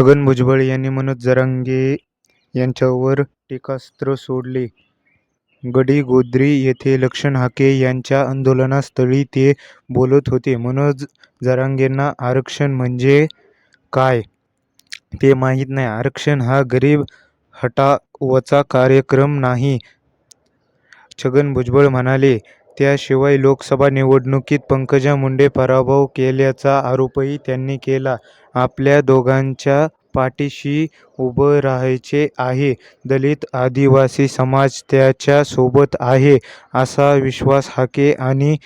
छगन भुजबळ यांनी मनोज जरांगे यांच्यावर टीकास्त्र सोडले. गडीगोद्री येथे लक्षण हाके यांच्या आंदोलनास्थळी ते बोलत होते. मनोज जरांगेंना आरक्षण म्हणजे काय, ते माहीत नाही. आरक्षण हा गरीब हटावचा कार्यक्रम नाही, छगन भुजबळ म्हणाले. त्याशिवाय लोकसभा निवडणुकीत पंकजा मुंडे पराभव केल्याचा आरोपही त्यांनी केला. आपल्या दोघांच्या पाठीशी उभं राहायचे आहे. दलित, आदिवासी समाज त्याच्यासोबत आहे, असा विश्वास हाके आणि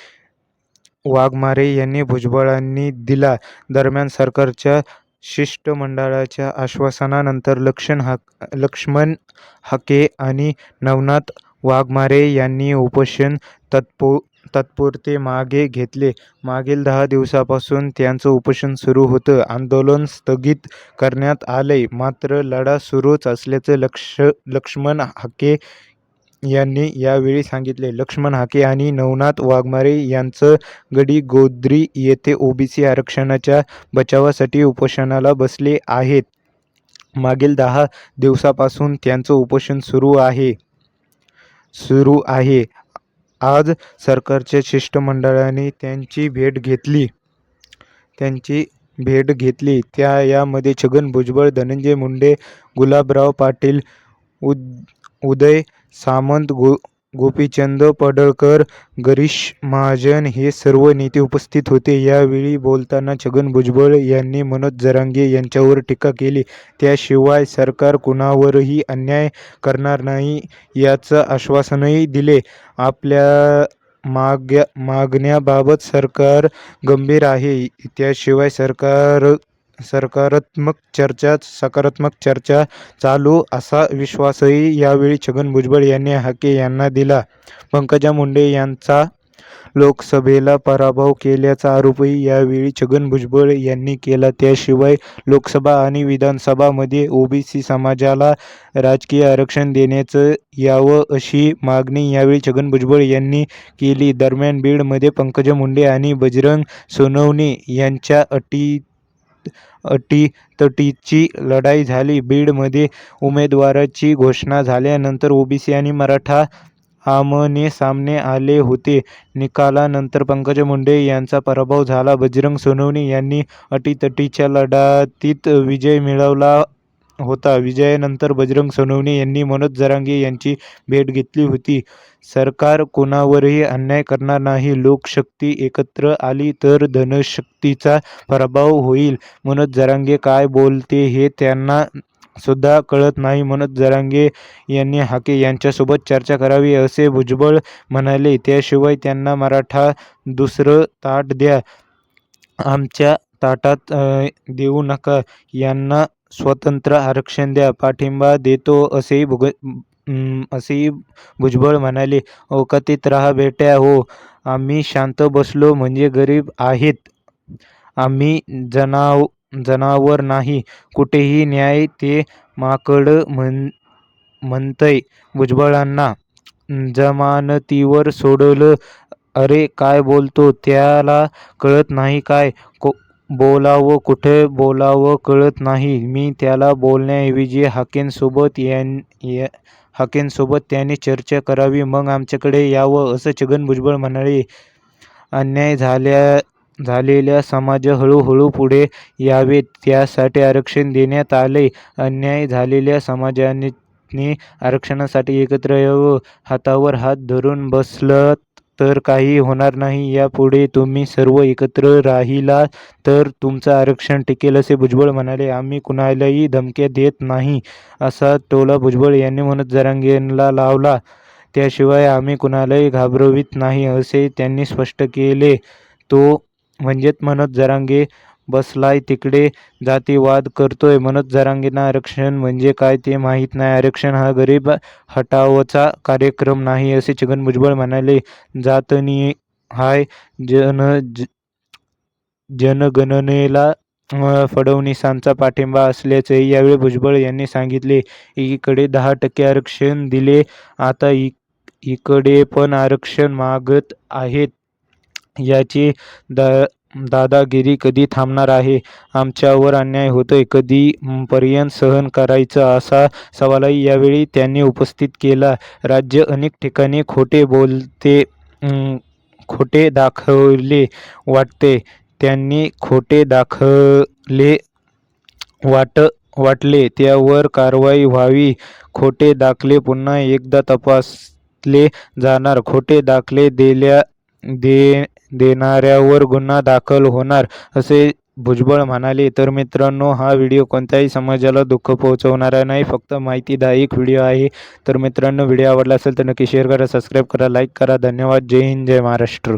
वाघमारे यांनी भुजबळांनी दिला. दरम्यान, सरकारच्या शिष्टमंडळाच्या आश्वासनानंतर लक्ष्मण हाके आणि नवनाथ वाघमारे यांनी उपोषण तात्पुरते मागे घेतले. मागील दहा दिवसापासून त्यांचं उपोषण सुरू होतं. आंदोलन स्थगित करण्यात आले मात्र लढा सुरूच असल्याचं लक्ष लक्ष्मण हाके यांनी यावेळी सांगितले लक्ष्मण हाके आणि नवनाथ वाघमारे यांचं गडी गोद्री येथे ओबीसी आरक्षणाच्या बचावासाठी उपोषणाला बसले आहेत. मागील दहा दिवसापासून त्यांचं उपोषण सुरू आहे. सुरू आहे आज सरकारच्या शिष्टमंडळाने त्यांची भेट घेतली. त्यांची भेट घेतली त्या यामध्ये छगन भुजबळ, धनंजय मुंडे, गुलाबराव पाटील, उद उदय सामंत, गोपीचंद पडळकर, गिरीश महाजन हे सर्व नेते उपस्थित होते. यावेळी बोलताना छगन भुजबळ यांनी मनोज जरांगे यांच्यावर टीका केली. त्याशिवाय सरकार कुणावरही अन्याय करणार नाही, याचं आश्वासनही दिले आपल्या मागण्यांबाबत सरकार गंभीर आहे. त्याशिवाय सरकार सकारात्मक चर्चा सकारात्मक चर्चा चालू असा विश्वासही यावेळी छगन भुजबळ यांनी हाके यांना दिला. पंकजा मुंडे यांचा लोकसभेला पराभव केल्याचा आरोपही यावेळी छगन भुजबळ यांनी केला. त्याशिवाय लोकसभा आणि विधानसभामध्ये ओबीसी समाजाला राजकीय आरक्षण देण्याचं यावं, अशी मागणी यावेळी छगन भुजबळ यांनी केली. दरम्यान, बीडमध्ये पंकजा मुंडे आणि बजरंग सोनवणे यांच्या अटी अटी अटीतटीची लढाई झाली. बीडमध्ये उमेदवाराची घोषणा झाल्यानंतर ओबीसी आणि मराठा आमने सामने आले होते. निकालानंतर पंकज मुंडे यांचा पराभव झाला. बजरंग सोनवणे यांनी अटीतटीच्या लढातीत विजय मिळवला होता. विजयानंतर बजरंग सोनवणे यांनी मनोज जरांगे यांची भेट घेतली होती. सरकार कोणावरही अन्याय करणार नाही, लोकशक्ती एकत्र आली तर धनशक्तीचा प्रभाव होईल. मनोज जरांगे काय बोलते हे त्यांना सुद्धा कळत नाही. मनोज जरांगे यांनी हाके यांच्यासोबत चर्चा करावी, असे भुजबळ म्हणाले. त्याशिवाय त्यांना मराठा दुसरं ताट द्या, आमच्या ताटात देऊ नका. यांना स्वतंत्र आरक्षण द्या, पाठिंबा देतो, असेही भुग असेही भुजबळ म्हणाले. औकातीत रहा बेट्या हो, आम्ही शांत बसलो म्हणजे गरीब आहेत. आम्ही जनाव जनावर नाही. कुठेही न्याय ते माकड म्हणतंय भुजबळांना जमानतीवर सोडलं. अरे काय बोलतो, त्याला कळत नाही काय को बोलावं, कुठे बोलावं कळत नाही. मी त्याला बोलण्याऐवजी हाकेंसोबत त्याने चर्चा करावी, मग आमच्याकडे यावं, असं छगन भुजबळ म्हणाले. अन्याय झालेल्या समाज हळूहळू पुढे यावेत, त्यासाठी आरक्षण देण्यात आलंय. अन्याय झालेल्या समाजाने आरक्षणासाठी एकत्र यावं. हातावर हात धरून बसलात तर काही होणार नाही. यापुढे तुम्ही सर्व एकत्र राहिला तर तुमचं आरक्षण टिकेल, असे भुजबळ म्हणाले. आम्ही कुणालाही धमक्या देत नाही, असा टोला भुजबळ यांनी म्हणत जरांगेंना लावला. त्याशिवाय आम्ही कुणालाही घाबरवीत नाही, असे त्यांनी स्पष्ट केले तो म्हणजेच मनोज जरांगे बसलाय तिकडे जातीवाद करतोय. मनोज जरांगेंना आरक्षण म्हणजे काय, ते माहीत नाही. आरक्षण हा गरीब हटावचा कार्यक्रम नाही, असे छगन भुजबळ म्हणाले. जातनी हाय जन ज जनगणनेला फडणवीसांचा पाठिंबा असल्याचेही यावेळी भुजबळ यांनी सांगितले एकीकडे दहा टक्के आरक्षण दिले आता इकडे पण आरक्षण मागत आहेत. याची दा दादागिरी कधी थांबणार आहे? आमच्यावर अन्याय होतोय. कधी पर्यंत सहन करायचं? असा सवालही यावेळी त्यांनी उपस्थित केला. राज्य अनेक ठिकाणी खोटे बोलते खोटे दाखवले वाटते. त्यांनी खोटे दाखले वाट वाटले. त्यावर कारवाई व्हावी. खोटे दाखले पुन्हा एकदा तपासले जाणार. खोटे दाखले दिल्या दे देणाऱ्यावर गुन्हा दाखल होणार असे भुजबळ म्हणाले. तर मित्रांनो हा व्हिडिओ कोणत्याही समाजाला दुःख पोहोचवणारा नाही फक्त माहितीदायक व्हिडिओ आहे. तर मित्रांनो व्हिडिओ आवडला असेल तर नक्की शेअर करा सबस्क्राईब करा लाईक करा. धन्यवाद. जय हिंद जय महाराष्ट्र.